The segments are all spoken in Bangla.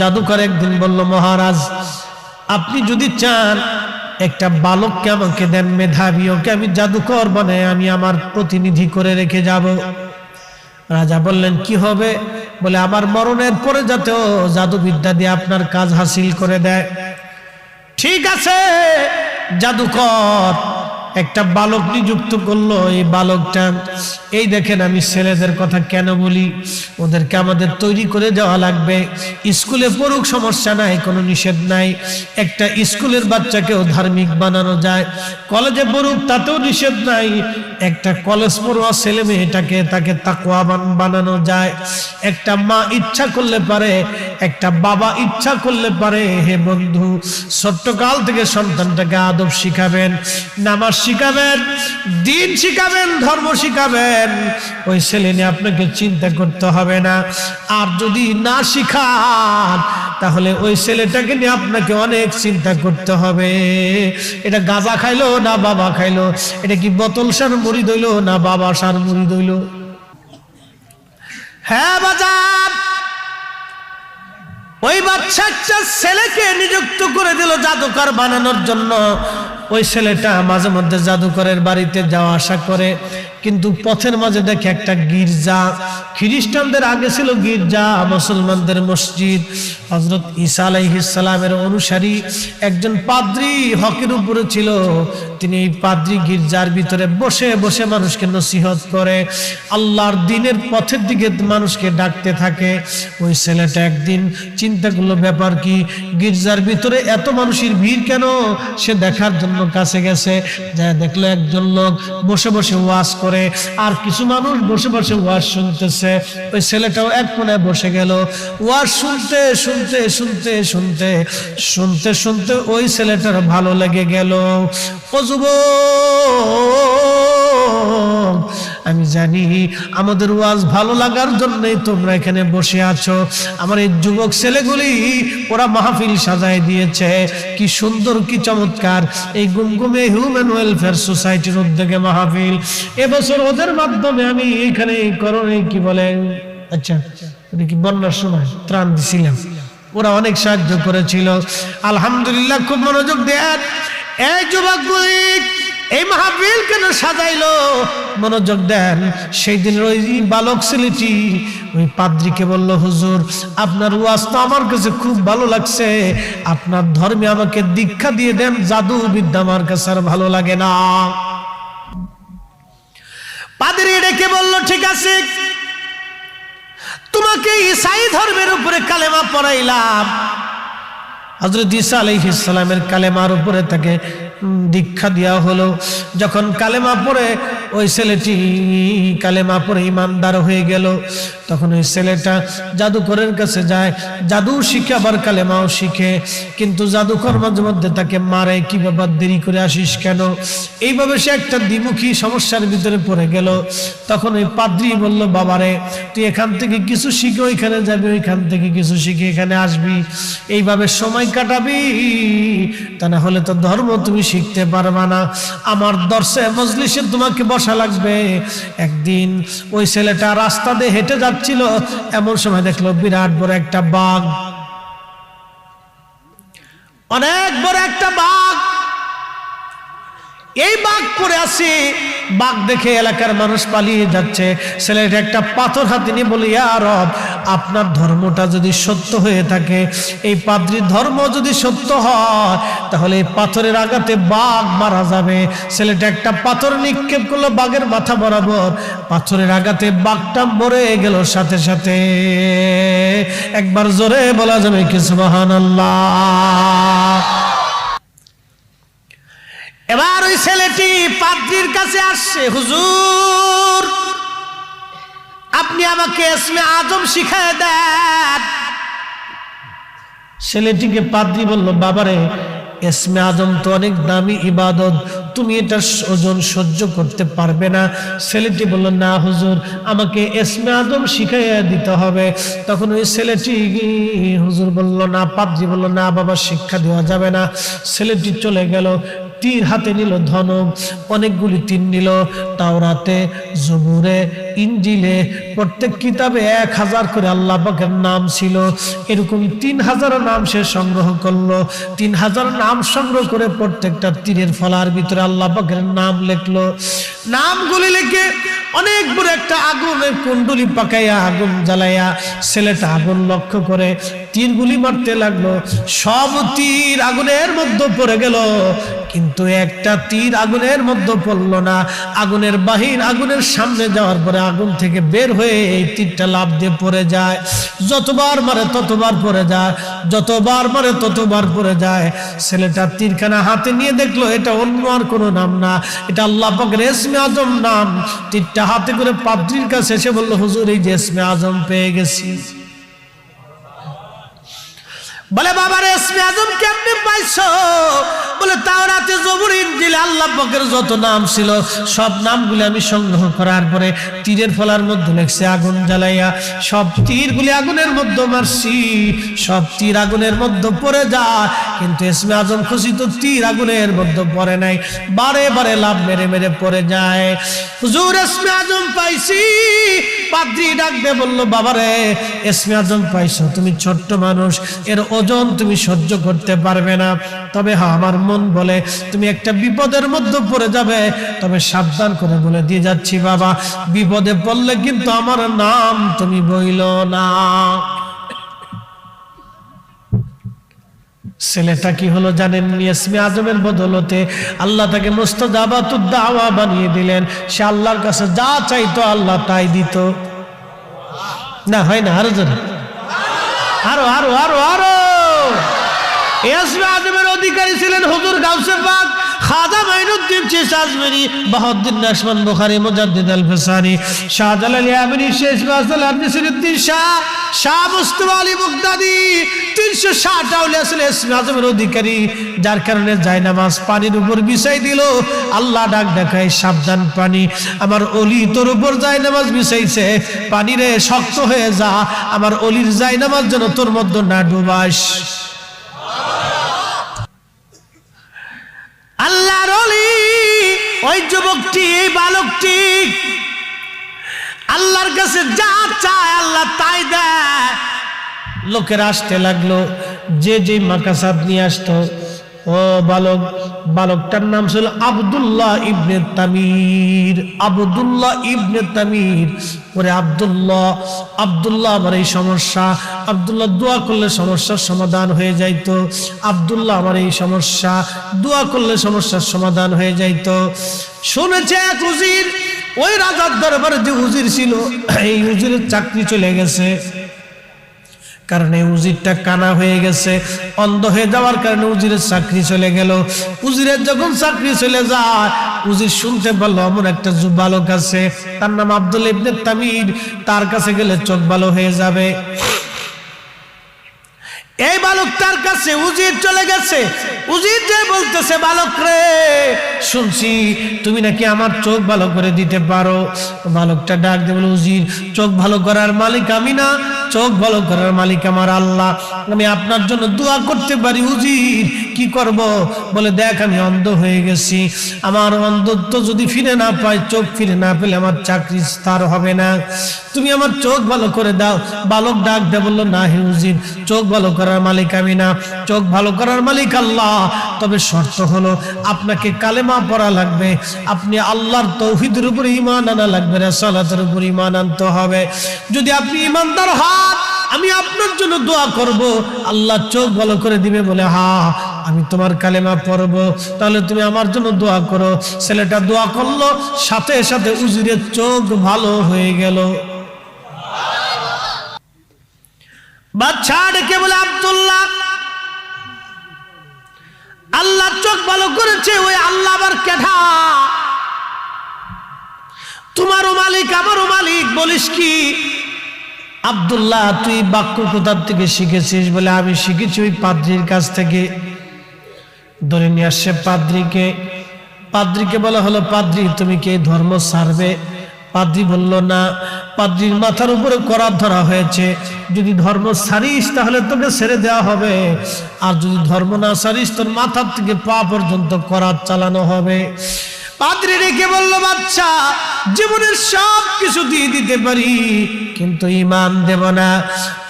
জাদুকর একদিন বলল, মহারাজ, আপনি যদি চান, একটা বালককে আমাকে দেন মেধাবী ওকে আমি জাদুকর বানাই, আমি আমার প্রতিনিধি করে রেখে যাব। রাজা বললেন, কি হবে? বলে, আমার মরণের পরে যাতে জাদুবিদ্যা দিয়ে আপনার কাজ হাসিল করে দেয়। ঠিক আছে, জাদুকর একটা বালক নিযুক্ত করল, এই বালকটা, এই দেখেন আমি ছেলেদের কথা কেন বলি? ওদেরকে আমাদের তৈরি করে দেওয়া লাগবে। স্কুলে পড়ুক, সমস্যা নাই, কোনো নিষেধ নাই। একটা স্কুলের বাচ্চাকেও ধার্মিক বানানো যায়। কলেজে পড়ুক, তাতেও নিষেধ নাই। একটা কলেজ পড়ুয়া ছেলে মেয়েটাকে তাকে তাকুয়াবান বানানো যায়। একটা মা ইচ্ছা করলে পারে একটা বাবা ইচ্ছা করলে পারে, হে বন্ধু, ছোট্টকাল থেকে সন্তানটাকে আদব শিখাবেন, নামাজ শিখাবেন, দিন শিখাবেন, ধর্ম শিখাবেন, ওই ছেলে নিয়ে আপনাকে চিন্তা করতে হবে না। আর যদি না শিখান, তাহলে ওই ছেলেটাকে নিয়ে আপনাকে অনেক চিন্তা করতে হবে। এটা গাঁজা খাইলো না বাবা খাইলো? এটা কি বোতল সার মুড়ি দইলো না বাবা সার মুড়ি দইলো হ্যাঁ বাজার ওই বাচ্চা একটা ছেলেকে নিযুক্ত করে দিল জাদুকর বানানোর জন্য। ওই ছেলেটা মাঝে মধ্যে জাদুকরের বাড়িতে যাওয়া আসা করে, কিন্তু পথের মাঝে দেখে একটা গির্জা। খ্রিস্টানদের আগে ছিল গির্জা, মুসলমানদের মসজিদ। হজরত ঈসা আলাইহিসালামের অনুসারী একজন পাদ্রি হকের উপরে ছিল। তিনি এই পাদ্রি গির্জার ভিতরে বসে বসে মানুষকে নসিহত করে। আল্লাহর দিনের পথের দিকে মানুষকে ডাকতে থাকে। ওই ছেলেটা একদিন চিন্তা করল, ব্যাপার কি, গির্জার ভিতরে এত মানুষের ভিড় কেন? সে দেখার জন্য কাছে গেছে দেখল একজন লোক বসে বসে ওয়াজ করে আর কিছু মানুষ বসে বসে ওয়াজ শুনতেছে। ওই ছেলেটাও এক কোনায় বসে গেল। ওয়াজ শুনতে শুনতে শুনতে শুনতে শুনতে শুনতে ওই ছেলেটার ভালো লেগে গেল। ও যুবক, আমি জানি আমাদের ওয়াজ ভালো লাগার জন্যই তোমরা এখানে বসে আছো। আমার এই যুবক ছেলেগুলি, ওরা মাহফিল সাজায় দিয়েছে। কি সুন্দর, কি চমৎকার। এই গুমগুমে হিউম্যান ওয়েলফেয়ার সোসাইটির উদ্যোগে মাহফিল। এবছর ওদের মাধ্যমে আমি এখানে করোনা কি বলে আচ্ছা কি বন্যার সময় ত্রাণ দিছিলাম? ওরা অনেক সাহায্য করেছিল। আলহামদুলিল্লাহ, খুব মনোযোগ দেন। এই যুবকগুলি এই মাহফিল কেন সাজাইলো? মনোযোগ দেন। সেই দিনের ওই বালক ছেলেটি, ওই পাদ্রিকে বলল, হুজুর, আপনার ওয়াজ তো আমার কাছে খুব ভালো লাগছে। আপনার ধর্মে আমাকে দীক্ষা দিয়ে দেন জাদু বিদ্যা আমার কাছে আর ভালো লাগে না। পাদ্রি ডেকে বলল, ঠিক আছে। তোমাকে ইসাই ধর্মের উপরে কালেমা পড়াইলাম। হজরত ঈসা আলাইহিসালামের কালেমার উপরে তাকে দীক্ষা দেওয়া হলো। যখন কালেমা পড়ে ওই ছেলেটি কালেমা পরে ইমানদার হয়ে গেল। তখন ওই ছেলেটা জাদুকরের কাছে যায়। জাদু শিখে, আবার কালেমাও শিখে। কিন্তু জাদুকর মাঝে মধ্যে তাকে মারে, কি ব্যাপার, দেরি করে আসিস কেন? এইভাবে সে একটা দ্বিমুখী সমস্যার ভিতরে পড়ে গেল। তখন ওই পাদ্রি বলল, বাবারে, তুই এখান থেকে কিছু শিখে ওইখানে যাবি, ওইখান থেকে কিছু শিখে এখানে আসবি। এইভাবে সময় কাটাবি, তা না হলে তো ধর্ম তুমি শিখতে পারবা না। আমার দর্শে মজলিসে তোমাকে বসা লাগবে। একদিন ওই ছেলেটা রাস্তা দিয়ে হেঁটে যাচ্ছিল, এমন সময় দেখল বিরাট বড় একটা বাঘ। অনেক বড় একটা বাঘ। এই বাঘ পরে আছে। বাঘ দেখে এলাকার মানুষ পালিয়ে যাচ্ছে। ছেলেটা একটা পাথর হাতে নিয়ে বলে, ইয়া রব, আপনার ধর্মটা যদি সত্য হয়ে থাকে, এই পাদ্রির ধর্ম যদি সত্য হয়, তাহলে এই পাথরের আঘাতে বাঘ মারা যাবে। ছেলেটা একটা পাথর নিক্ষেপ করল বাঘের মাথা বরাবর। পাথরের আঘাতে বাঘটা মরে গেল সাথে সাথে। একবার জোরে বলা যাবে কি সুবহান এবার ওই ছেলেটি পাদ্রির কাছে আসছে, হুজুর, আপনি আমাকে এসমে আজম শিখায় দেন। ছেলেটিকে পাদ্রি বলল, বাবারে এসমে আজম তো অনেক দামি ইবাদত, তুমি এটা ওজন সহ্য করতে পারবে না। ছেলেটি বলল, না হুজুর, আমাকে এসমে আজম শিখাইয়া দিতে হবে। তখন ওই ছেলেটি, হুজুর বলল, না, পাদ্রি বলল, না বাবা, শিক্ষা দেওয়া যাবে না। ছেলেটি চলে গেল। তীর হাতে নিল ধনক অনেকগুলি তীর নিল তাওরাতে জবুরে ইঞ্জিলে প্রত্যেক কিতাবে এক হাজার করে আল্লাহ পাকের নাম ছিল। এরকম তিন হাজার নাম সে সংগ্রহ করল। তিন হাজার নাম সংগ্রহ করে প্রত্যেকটা তীরের ফলার ভিতরে আল্লাহ পাকের নাম লিখলো। নামগুলি লিখে অনেক বড় একটা আগুনের কুণ্ডলি পাকাইয়া আগুন জ্বালাইয়া ছেলেটা আগুন লক্ষ্য করে তীরগুলি মারতে লাগল। সব তীর আগুনের মধ্যে পড়ে গেল। কিন্তু একটা তীর আগুনের মধ্যে পড়ল না। আগুনের বাহির আগুনের সামনে যাওয়ার পরে আগুন থেকে বের হয়ে এই তীরটা লাভ দিয়ে পড়ে যায়। যতবার মারে ততবার পড়ে যায়, যতবার মারে ততবার পড়ে যায়। ছেলেটা তীরখানা হাতে নিয়ে দেখল, এটা অন্য আর কোনো নাম না, এটা আল্লাহ পাকের এসমে আজম নাম। তীরটা হাতে করে পাত্রীর কাছে এসে বলল, হুজুর, এই যে এসমে আজম পেয়ে গেছি। বলে, বাবার এসমে আজম কেমনে পাইছো? বলে, তাওরাতে জবুর ইনজিল, আল্লাহ পাকের যত নাম ছিল, সব নামগুলি আমি সংগ্রহ করার পরে তীরের ফলার মধ্যে লেখছে, আগুন জ্বালাইয়া সব তীরগুলি আগুনের মধ্যে মারছি, সব তীর আগুনের মধ্যে পড়ে যায় কিন্তু এসমে আজম খুশি তো তীর আগুনের মধ্যে পড়ে নাই, বারে বারে লাভ মেরে মেরে পড়ে যায়। হুজুর এসমে আজম পাইছি পাদ্রি ডাকবে, বলল, বাবারে, এসমে আজম পাইছো, তুমি ছোট্ট মানুষ, এর ওজন তুমি সহ্য করতে পারবে না। তবে হ্যাঁ আমার মন বলে, তুমি একটা বিপদের মধ্যে পড়ে যাবে, তবে সাবধান করে বলে দিয়ে যাচ্ছি, বাবা। বিপদে পড়লে কিন্তু আমার নাম তুমি বইল না। ছেলেটা কি হলো জানেন? ইয়াসমি আজমের বদলতে আল্লাহ তাকে মুস্তাজাবাতুদ্দাওয়া বানিয়ে দিলেন। সে আল্লাহর কাছে যা চাইতো আল্লাহ তাই দিত। না, হয় না, আরও জন আরও আরও আরও আরও! ইয়াসমি আজমের অধিকারী ছিলেন হুজুর গাউসে পাক। খাজা মাইনুদ্দিন চিস আজমেরি বাহাউদ্দিন নাসমান বুখারী, মুজাদ্দিদ আল ফসানি শাহজালাল ইয়ামিনী শেষ গাজল আবনিসিরুদ্দিন শাহ শাহ মুস্তফা আলী মুগদাদি, তিনশো ষাট ছিল ইসমি আজমের অধিকারী, যার কারণে যায় নামাজ পানির উপর বিছাই দিল। আল্লাহ ডাক দেখায়, সাবধান পানি। আমার অলি তোর উপর যায় নামাজ বিছাইছে পানি রে শক্ত হয়ে যা, আমার অলির যায় নামাজ যেন তোর মধ্যে না ডুবাস আল্লাহর অলি ওই যুবকটি, এই বালকটি, আল্লাহর কাছে যা চায় আল্লাহ তাই দেয়। লোকের আসতে লাগল, যে যে মাকাসাদ নিয়ে আসতো ও বালক, বালকটার নাম ছিল আবদুল্লাহ ইবনে তামির। আবদুল্লাহ ইবনে তামির। ওরে আবদুল্লাহ আবদুল্লাহ আমার এই সমস্যা। আবদুল্লাহ দোয়া করলে সমস্যার সমাধান হয়ে যাইত। আবদুল্লাহ আমার এই সমস্যা। দোয়া করলে সমস্যার সমাধান হয়ে যাইত। শুনেছে এক উজির ওই রাজার দরবারে যে উজির ছিল, এই উজিরের চাকরি চলে গেছে। কারণ উজিরটা কানা হয়ে গেছে। অন্ধ হয়ে যাওয়ার কারণে উজিরের চাকরি চলে গেল। উজিরের যখন চাকরি চলে যায়, উজির শুনতে পারল এমন একটা বালক আছে। তার নাম আব্দুল ইবনে তামির। তার কাছে গেলে চোখ ভালো হয়ে যাবে। এই বালকটার কাছে উজির চলে গেছে। উজির যে বলতেছে, বালক রে, শুনছি তুমি নাকি আমার চোখ ভালো করে দিতে পারো। বালকটা ডাক দিয়ে বলে, উজির, চোখ ভালো করার মালিক আমি না, চোখ ভালো করার মালিক আমার আল্লাহ। আমি আপনার জন্য দোয়া করতে পারি, উজির, কি করব? বলে, দেখ, আমি অন্ধ হয়ে গেছি। আমার অন্ধত্ব যদি ফিরে না পাই চোখ ফিরে না পেলে আমার চাকরি স্থার হবে না। তুমি আমার চোখ ভালো করে দাও। বালক ডাক দে বলল, না হে উজির, চোখ ভালো করার মালিক আমি না। চোখ ভালো করার মালিক আল্লাহ। তবে শর্ত হলো, আপনাকে কালেমা পড়া লাগবে। আপনি আল্লাহর তৌহিদের উপর ইমান আনা লাগবে না সালাতের উপর ইমান আনতে হবে। যদি আপনি ইমানদার হন, আমি আপনার জন্য দোয়া করব। আল্লাহ চোখ ভালো করে দিবে বলে, হা, আমি তোমার কালেমা পড়ব। তাহলে তুমি আমার জন্য দোয়া করো। ছেলেটা দোয়া করল, সাথে সাথে উজিরের চোখ ভালো হয়ে গেল। বাচ্চা ডেকে বলে আব্দুল্লাহ? আল্লাহ চোখ ভালো করেছে, ওই আল্লাহ আবার কেঠা তোমারও মালিক, আমারও মালিক, বলিস কি? আব্দুল্লাহ, তুই বাক্য কোথার থেকে শিখেছিস বলে আমি শিখেছি ওই পাদ্রির কাছ থেকে। ধরে নিয়ে আসছে পাদ্রিকে। পাদ্রিকে বলা হলো, পাদ্রি, তুমি কি ধর্ম সারবে? পাদ্রি বলল, না, পাদ্রির মাথার উপরে করার ধরা হয়েছে। যদি ধর্ম সারিস, তাহলে তোকে ছেড়ে দেওয়া হবে। আর যদি ধর্ম না সারিস, তোর মাথার থেকে পা পর্যন্ত করার চালানো হবে। পাদ্রি রেখে বলল, বাচ্চা, জীবনের সব কিছু দিয়ে দিতে পারি, কিন্তু ইমান দেব না।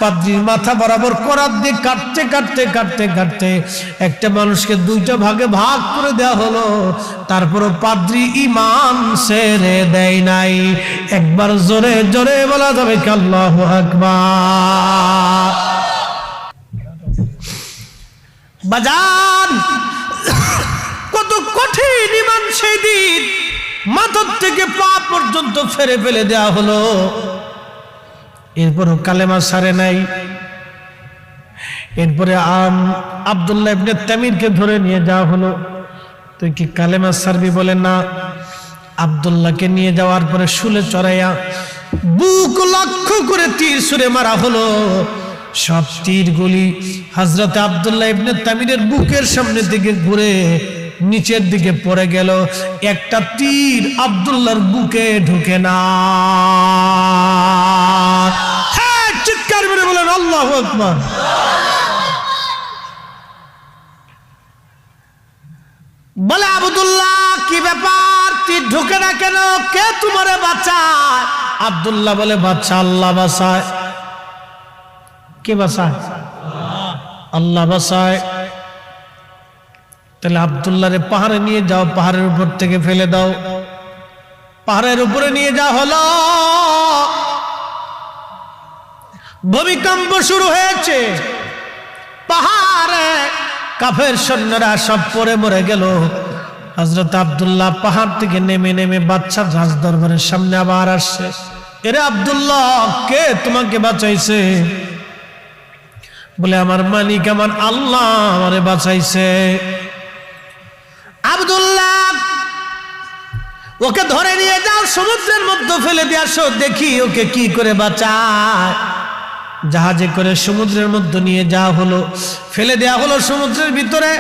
পাদ্রির মাথা বরাবর করার দিয়ে কাটতে কাটতে কাটতে কাটতে একটা মানুষকে দুইটা ভাগে ভাগ করে দেওয়া হলো। তারপরও পাদ্রি ইমান সেরে দেয় নাই। একবার জোরে জোরে বলা যাবে কি আল্লাহ আকবার। বাজান! ইমান সেই দিন মাথার থেকে পা পর্যন্ত ফেরে ফেলে দেওয়া হলো। এরপরও কালেমা সারে নাই। এরপরে আম আবদুল্লাহ ইবনে তামিরকে ধরে নিয়ে যাওয়া হলো। তুই কি কালেমা সারবি বলে না? আবদুল্লাহকে নিয়ে যাওয়ার পরে শুলে চড়াইয়া বুক লক্ষ্য করে তীর সুরে মারা হলো। সব তীর গুলি হজরত আবদুল্লাহ ইবনে তামিরের বুকের সামনে দিকে ঘুরে নিচের দিকে পড়ে গেল, একটা তীর আবদুল্লাহর বুকে ঢুকে না। হ্যাঁ চিৎকার মেরে বলেন, আল্লাহ বলে, আবদুল্লাহ, কি ব্যাপার? তুই ঢুকে না কেন? কে তোমারে বাঁচায়? আবদুল্লাহ বলে, বাচ্চা, আল্লাহ বাসায় কে বাসায় আল্লাহ বাসায় তাহলে আবদুল্লাহ রে পাহাড়ে নিয়ে যাও, পাহাড়ের উপর থেকে ফেলে দাও। পাহাড়ের উপরে নিয়ে যা হলো। ভূমিকম্প শুরু হয়েছে। পাহাড়ে কাফের সৈন্যরা সব পরে মরে গেল। হজরত আবদুল্লাহ পাহাড় থেকে নেমে নেমে বাচ্চার রাজ দরবারের সামনে আবার আসছে। এরে আবদুল্লাহ, কে তোমাকে বাঁচাইছে? বলে, আমার মালিক, আমার আল্লাহ আমারে বাঁচাইছে। আবদুল্লাহ, ওকে ধরে নিয়ে যাও, সমুদ্রের মধ্যে ফেলে দিয়ে আসো, দেখি ওকে কি করে বাঁচায়। জাহাজে করে সমুদ্রের মধ্যে নিয়ে যাওয়া হলো, ফেলে দেওয়া হলো সমুদ্রের ভিতরে।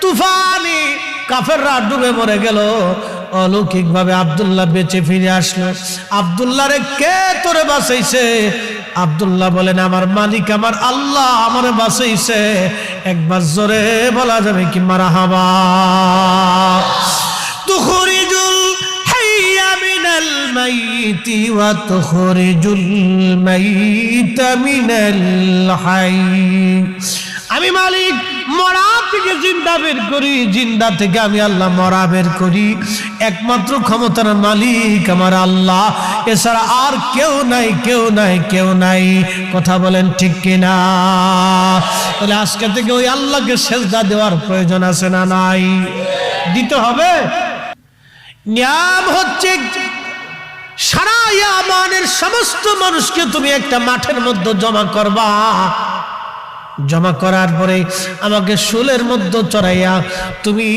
তুফানি, কাফেররা ডুবে মরে গেল। অলৌকিকভাবে আবদুল্লাহ বেঁচে ফিরে আসলো। আবদুল্লাহ রে কে তোরে বাঁচাইছে? আবদুল্লাহ বলেন, আমার মালিক আমার আল্লাহ আমার বাসাইছে একবার জোরে বলা যাবে কি মারা হাবা হাইয়া হাই। আমি মালিক, মরা থেকে জিন্দা বের করি, জিন্দা থেকে আমি আল্লাহ মরা বের করি। একমাত্র ক্ষমতার মালিক আমার আল্লাহ। এছাড়া আর কেউ নাই কেউ নাই কেউ নাই। কথা বলেন ঠিক কিনা? তাহলে আজকে থেকে ওই আল্লাহকে সেজদা দেওয়ার প্রয়োজন আছে না নাই? দিতে হবে। নিয়াম হচ্ছে সারা ইয়ামানের সমস্ত মানুষকে তুমি একটা মাঠের মধ্যে জমা করবা। জমা করার পরে আমাকে শুলের মধ্যে চড়াইয়া তুমি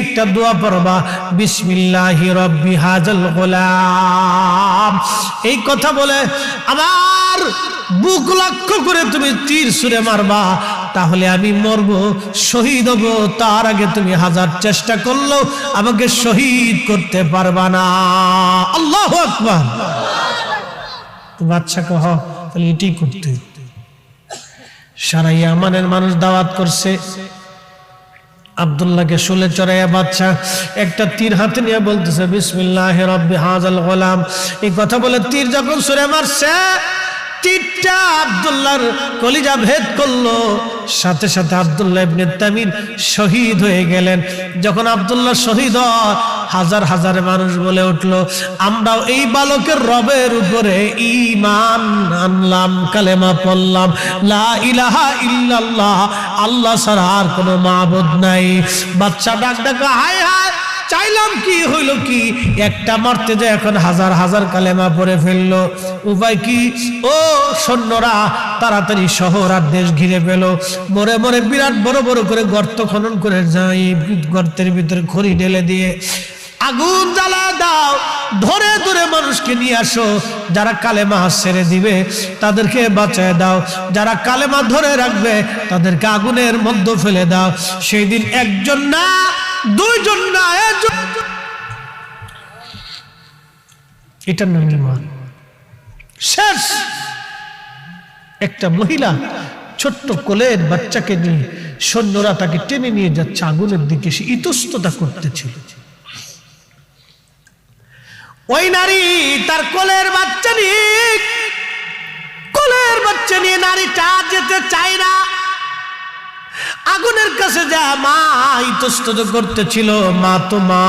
একটা দোয়া পড়বা, বিসমিল্লাহি রব্বি হাজাল গোলাম। এই কথা বলে আমার বুক লক্ষ্য করে তুমি তীর সুরে মারবা, তাহলে আমি মরব, শহীদ হব, তার আগে তুমি হাজার চেষ্টা করলেও আমাকে শহীদ করতে পারবা না। আল্লাহ আকবার। বাচ্চা কহ, তাহলে এটাই করতে। সারা ইয়ামানের মানুষ দাওয়াত করছে। আবদুল্লাহকে শুলে চড়াইয়া বাচ্চা একটা তীর হাতে নিয়ে বলতেছে বিসমিল্লাহ রব্বি হাজাল গোলাম। এই কথা বলে তীর যখন সুরে মারছে তীরটা আবদুল্লাহর কলিজা ভেদ করল। সাথে সাথে আবদুল্লাহ ইবনে তামির শহীদ হয়ে গেলেন। যখন আবদুল্লাহ শহীদ হাজার হাজার মানুষ বলে উঠল, আমরাও এই বালকের রবের উপরে ইমান আনলাম, কালেমা পড়লাম। লা ইলাহা ইল্লাল্লাহ, আল্লাহ ছাড়া আর কোনো মাবুদ নাই। বাচ্চা ডাক ডাকা হায় হায় চাইলাম কি হইল কি? একটা মারতে যায় এখন হাজার হাজার কালেমা পরে ফেলল। উপায় কি? ও সৈন্যরা, তাড়াতাড়ি শহর আর দেশ ঘিরে পেল মরে মরে বিরাট বড় বড় করে গর্ত খনন করে যাই, গর্তের ভিতরে খড়ি ঢেলে দিয়ে। আগুন জ্বালা দাও, ধরে ধরে মানুষকে নিয়ে আসো। যারা কালেমা ছেড়ে দিবে, তাদেরকে বাঁচায় দাও। যারা কালেমা ধরে রাখবে, তাদেরকে আগুনের মধ্যে ফেলে দাও। সেই দিন একজন না দুইজন এটার নাম ইমান শেষ। একটা মহিলা ছোট্ট কোলের বাচ্চাকে নিয়ে সৈন্যরা তাকে টেনে নিয়ে যাচ্ছে, আগুনের দিকে। সে ইতস্ততা করতেছিল। ওই নারী তার কোলের বাচ্চা নিয়ে কোলের বাচ্চা নিয়ে নারীটা যেতে চায় না। আগুনের কাছে যা মা ইতস্তত করতেছিল, মা তো মা।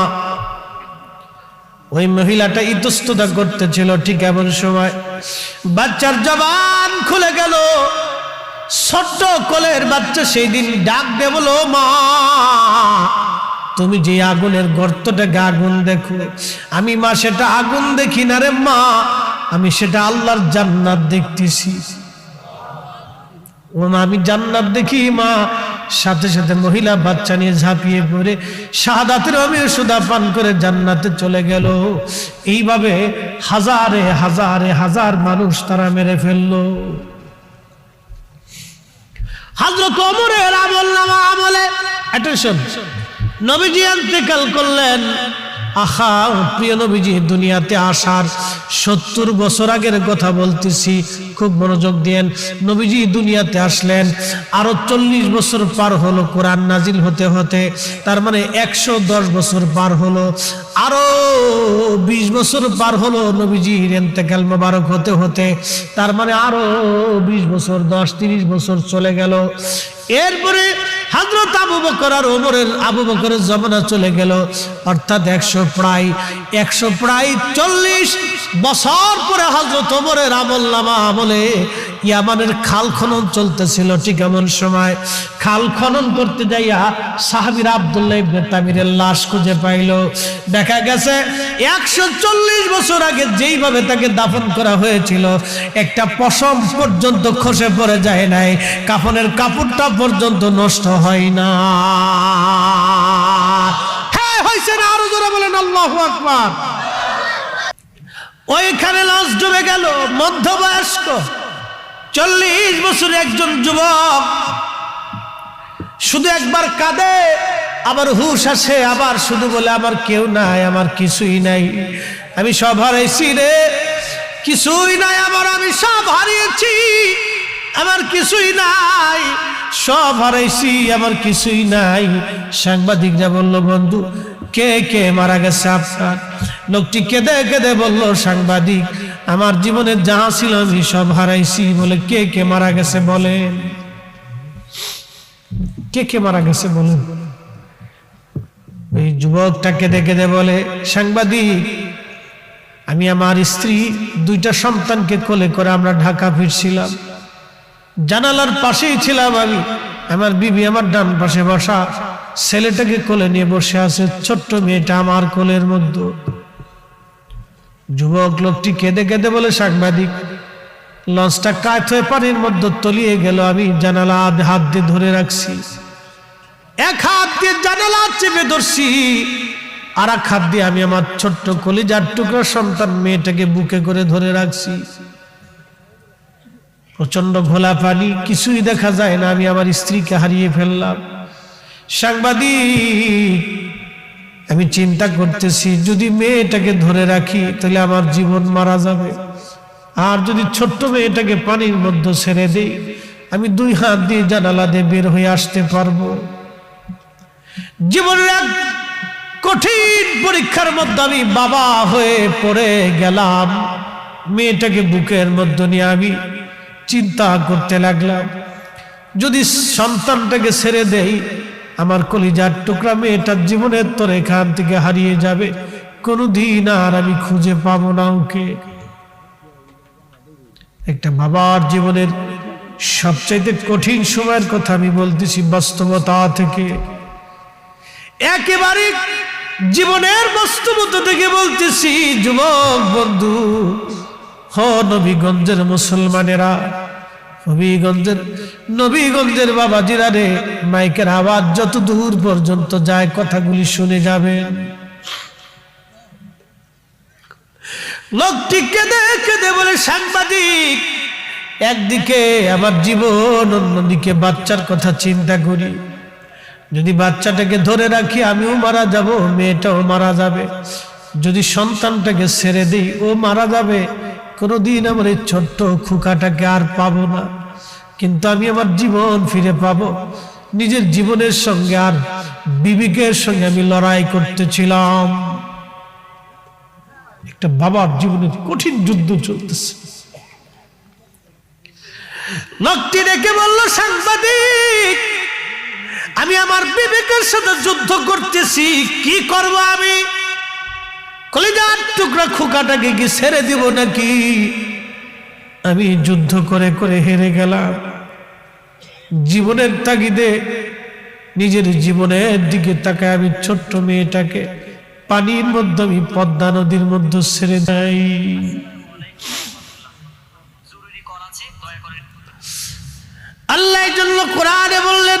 ওই মহিলাটা ইতস্ততা করতেছিল ঠিক এমন সময়। বাচ্চার জবান খুলে গেল। ছোট্ট কোলের বাচ্চা সেই দিন ডাক দে বলো মা, তুমি যে আগুনের গর্তটাকে আগুন দেখো, আমি মা সেটা আগুন দেখি না রে মা, আমি সেটা আল্লাহর জান্নাত দেখতেছি। আমি জান্নাত দেখি, মা। সাথে সাথে মহিলা বাচ্চা নিয়ে ঝাঁপিয়ে পড়ে। শাহাদাতের আমি সুদা পান করে জান্নাতে চলে গেল। এইভাবে হাজারে হাজারে, হাজার মানুষ তারা মেরে ফেলল। করলেন। প্রিয় দুনিয়াতে আসার সত্তর বছর আগের কথা বলতেছি। খুব মনোযোগ দিয়েন। নবীজি দুনিয়াতে আসলেন। আরও চল্লিশ বছর পার হলো কোরআন নাজিল হতে হতে। তার মানে একশো দশ বছর পার হলো। আরও বিশ বছর পার হলো নবীজি ইন্তেকাল মোবারক হতে হতে। তার মানে আরও বিশ বছর, দশ, তিরিশ বছর চলে গেল। এরপরে হাজরত আবু বকর আর ওমরের আবু বকরের জমানা চলে গেল। অর্থাৎ একশো প্রায় একশো প্রায় চল্লিশ বছর পরে হজরত ওমরের আমল নামা ইয়ামানের খাল খনন চলতেছিল ঠিক এমন সময়। খাল খনন করতে যাইয়া সাহাবির আবদুল্লাহ ইবনে তামিরের লাশ খুঁজে পাইল। দেখা গেছে, একশো চল্লিশ বছর আগে যেইভাবে তাকে দাফন করা হয়েছিল, একটা পশম পর্যন্ত খসে পড়ে যায় নাই, কাফনের কাপড়টা পর্যন্ত নষ্ট হয় না। হ্যাঁ হয়েছে না? আরও জোরে বলেন, আল্লাহ আকবার। ওইখানে লাশ ডুবে গেল, মধ্যবয়স্ক। চল্লিশ বছর একজন যুবক শুধু একবার কাঁদে, আবার হুশ আসে, আবার শুধু বলে, আমার কেউ নাই, আমার কিছুই নাই, আমি সব হারাইছি রে। কিছুই নাই, আমার, আমি সব হারিয়েছি, আমার কিছুই নাই, সব হারাইছি, আমার কিছুই নাই। সাংবাদিকরা বলল, বন্ধু কে কে মারা গেছে আপনার? লোকটি কেঁদে কেঁদে বলল, সাংবাদিক, আমার জীবনে যা ছিল আমি সব হারাইছি। বলে, কে কে মারা গেছে বলেন? কে কে মারা গেছে বলেন? ওই যুবকটা কেঁদে কেঁদে বলে, সাংবাদিক, আমি আমার স্ত্রী, দুইটা সন্তানকে কোলে করে আমরা ঢাকা ফিরছিলাম। জানালার পাশেই ছিলাম আমি। আমার বিবি আমার ডান পাশে বসা। ছেলেটাকে কোলে নিয়ে বসে আছে ছোট্ট মেয়েটা আমার কোলের মধ্যে। যুবক লোকটি কেঁদে কেঁদে বলে, সাংবাদিক, লঞ্চটা কাত হয়ে পানির মধ্যে তলিয়ে গেল, আমি জানালা হাত দিয়ে ধরে রাখছি। এক হাত দিয়ে জানালা চেপে ধরছি, আর এক হাত দিয়ে আমি আমার ছোট্ট কলিজার টুকরো সন্তান মেয়েটাকে বুকে করে ধরে রাখছি। প্রচণ্ড ঘোলা পানি, কিছুই দেখা যায় না, আমি আমার স্ত্রীকে হারিয়ে ফেললাম। সাংবাদিক, আমি চিন্তা করতেছি, যদি মেয়েটাকে ধরে রাখি, তাহলে আমার জীবন মারা যাবে। আর যদি ছোট্ট মেয়েটাকে পানির মধ্যে ছেড়ে দেই, আমি দুই হাত দিয়ে জানালা দিয়ে বের হয়ে আসতে পারব। জীবনের কঠিন পরীক্ষার মধ্যে আমি বাবা হয়ে পড়ে গেলাম। মেয়েটাকে বুকের মধ্যে নিয়ে আমি চিন্তা করতে লাগলাম, যদি সন্তানটাকে ছেড়ে দেই আমার কলিজার টুকরা মেয়েটার জীবনের তোর এখান থেকে হারিয়ে যাবে। কোনোদিন আর আমি খুঁজে পাবো না ওকে। একটা বাবার জীবনের সবচাইতে কঠিন সময়ের কথা আমি বলতেছি বাস্তবতা থেকে। একেবারে জীবনের বাস্তবতা থেকে বলতেছি, যুবক বন্ধু, হ নবীগঞ্জের মুসলমানেরা নবীগঞ্জের নবীগঞ্জের বাবাজিরা রে, মাইকের আওয়াজ যত দূর পর্যন্ত যায় কথাগুলি শুনে যাবেন লোকটি কেঁদে কেঁদে বলে, সাংবাদিক, একদিকে আমার জীবন, অন্যদিকে বাচ্চার কথা চিন্তা করি। যদি বাচ্চাটাকে ধরে রাখি, আমিও মারা যাব, মেয়েটাও মারা যাবে। যদি সন্তানটাকে ছেড়ে দিই, ও মারা যাবে। কোনোদিন আমার এই ছোট্ট খুকাটাকে আর পাবো না। কিন্তু আমি আমার জীবন ফিরে পাবো। নিজের জীবনের সঙ্গে আর বিবেকের সঙ্গে আমি লড়াই করতেছিলাম। একটা বাবার জীবনের কঠিন যুদ্ধ চলতেছে। লোকটি ডেকে বলল, সাংবাদিক, আমি আমার বিবেকের সাথে যুদ্ধ করতেছি। কি করব আমি? কলিজার টুকরা খোকাটাকে কি ছেড়ে দিব নাকি? আমি যুদ্ধ করে করে হেরে গেলাম। জীবনের তাগিদে নিজের জীবনের দিকে তাকায় আমি ছোট্ট মেয়েটাকে পানির মধ্যে আমি পদ্মা নদীর মধ্যে ছেড়ে করে আল্লাহ জন্য কোরআনে বললেন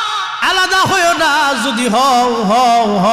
আলাদা হয়েও না যদি হও হও হও।